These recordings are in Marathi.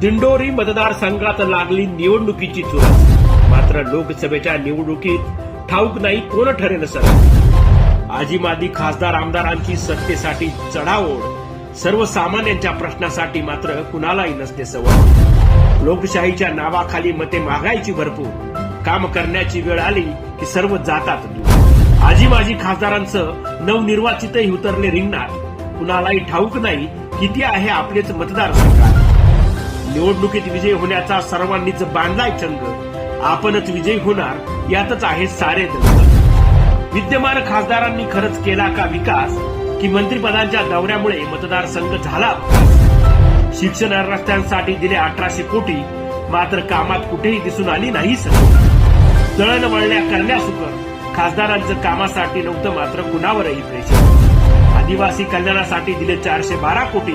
दिंडोरी मतदारसंघात लागली निवडणुकीची चुरस. मात्र लोकसभेच्या निवडणुकीत ठाऊक नाही कोण ठरेल सर? आजीमादी खासदार आमदारांची सत्तेसाठी चढाओढ. सर्वसामान्यांच्या प्रश्नासाठी मात्र कुणालाही नसते सवय लोकशाहीच्या नावाखाली मते मागायची भरपूर. काम करण्याची वेळ आली की सर्व जातात दूर. आजी माजी खासदारांचं नवनिर्वाचितही उतरले रिंगणात. कुणालाही ठाऊक नाही किती आहे आपलेच मतदारसंघात. निवडणुकीत विजय होण्याचा सर्वांनीच बांधलाय चंग आपणच विजयी होणार यातच आहे सारे दंग विद्यमान खासदारांनी खरंच केला का विकास? की मंत्रिपदांच्या दौऱ्यामुळे मतदारसंघ झाला शिक्षण रस्त्यांसाठी दिले अठराशे कोटी मात्र कामात कुठेही दिसून आली नाही सर. दळणवळण्या करण्यासुकर खासदारांचं कामासाठी नव्हतं मात्र कुणावरही प्रेशर आदिवासी कल्याणासाठी दिले चारशे बारा कोटी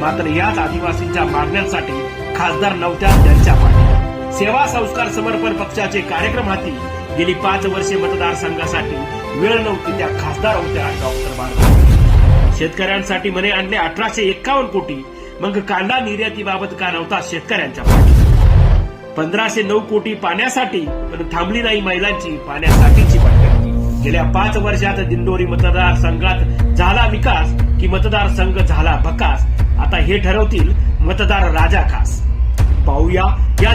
मात्र याच आदिवासींच्या मागण्यांसाठी खासदार नव्हत्या त्यांच्या पाठी सेवा संस्कार समर्पण पक्षाचे कार्यक्रम हाती गेली पाच वर्षे मतदारसंघासाठी वेळ नव्हती त्या खासदार होत्या डॉक्टर बाळासाहेब. शेतकऱ्यांसाठी म्हणे आणले अठराशे एक्कावन्न कोटी मग कांदा निर्यातीबाबत का नव्हता शेतकऱ्यांच्या पाठी पंधराशे नऊ कोटी पाण्यासाठी पण थांबली नाही महिलांची पाण्यासाठीची भटकंती गेल्या पाच वर्षात दिंडोरी मतदारसंघात झाला विकास की मतदारसंघ झाला भकास. आता हे ठरवतील मतदार राजा खास. पाहूया या